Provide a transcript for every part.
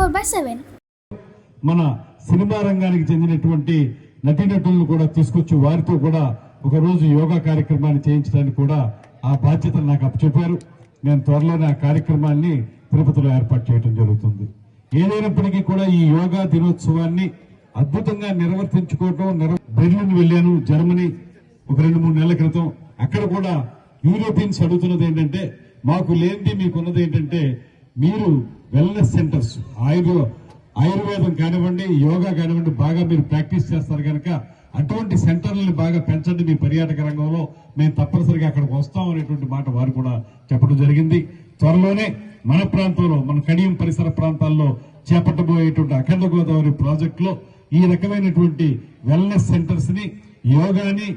Seven. మన cinema రంగానికి చెందినటువంటి నటీనటులను కూడా తీసుకొచ్చి వారితో కూడా ఒక రోజు యోగా కార్యక్రమాన్ని చేయించడానికి కూడా ఆ బాధ్యతను నాకు అప్పచెప్పారు. నేను త్వరలోనే ఆ కార్యక్రమాన్ని తిరుపతిలో ఏర్పాటు చేయడం జరుగుతుంది. ఏదైనప్పటికీ కూడా ఈ యోగా దినోత్సవాన్ని అద్భుతంగా నిర్వర్తించుకోవటం నిర్వ- బెర్లిన్ వెళ్ళాను జర్మనీ ఒక రెండు మూడు నెలల క్రితం. అక్కడ కూడా యూరోపియన్స్ అడుగుతున్నది ఏంటంటే మాకు లేనిది మీకున్నది ఏంటంటే మీరు వెల్నెస్ సెంటర్స్ ఆయుర్వ ఆయుర్వేదం కానివ్వండి యోగా కానివ్వండి బాగా మీరు ప్రాక్టీస్ చేస్తారు కనుక అటువంటి సెంటర్లను బాగా పెంచండి మీ పర్యాటక రంగంలో. మేము తప్పనిసరిగా అక్కడికి వస్తాం అనేటువంటి మాట వారు కూడా చెప్పడం జరిగింది. త్వరలోనే మన ప్రాంతంలో మన కడియం పరిసర ప్రాంతాల్లో చేపట్టబోయేటువంటి అఖండ గోదావరి ప్రాజెక్టులో ఈ రకమైనటువంటి వెల్నెస్ సెంటర్స్ని యోగాని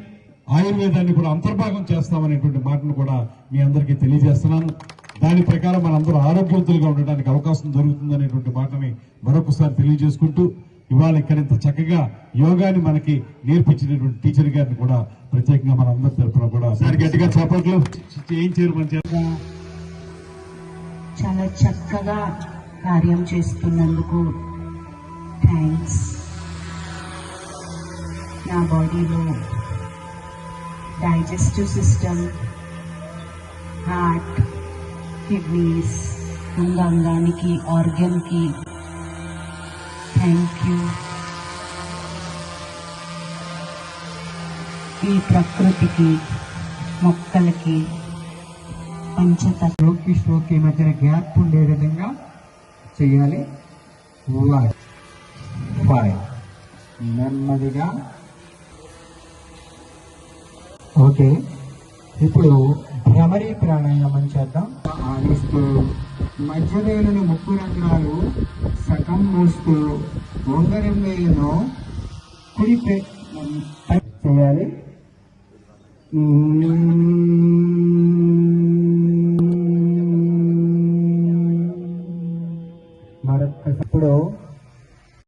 ఆయుర్వేదాన్ని కూడా అంతర్భాగం చేస్తామనేటువంటి మాటను కూడా మీ అందరికీ తెలియజేస్తున్నాను. దాని ప్రకారం మనందరూ ఆరోగ్యవంతులుగా ఉండడానికి అవకాశం దొరుకుతుందనేటువంటి మాటని మరొకసారి తెలియజేసుకుంటూ ఇవాళ ఇక్కడ ఇంత చక్కగా యోగాని మనకి నేర్పించినటువంటి టీచర్ గారిని కూడా ప్రత్యేకంగా మన అందరి తరఫున కూడా సార్ గట్టిగా ఏం చేయరు మన చాలా చక్కగా కార్యం చేస్తున్నందుకు థ్యాంక్స్ నా బాడీలో digestive system heart kidneys అంగాంగానికి ఆర్గన్కి thank you ఈ ప్రకృతికి మొక్కలకి పంచతత్వ స్ట్రోక్కి స్ట్రోక్కి మధ్యన గ్యాప్ ఉండే విధంగా చేయాలి వన్ ఫైవ్ నెమ్మదిగా ఓకే ఇప్పుడు భ్రమరి ప్రాణాయామం చేద్దాం ఆడిస్తూ మధ్యవేలుని ముప్పు రంగాలు సగం మూస్తూ ఉంగరం వేలును కుడి చేయాలి. మరొక్కప్పుడు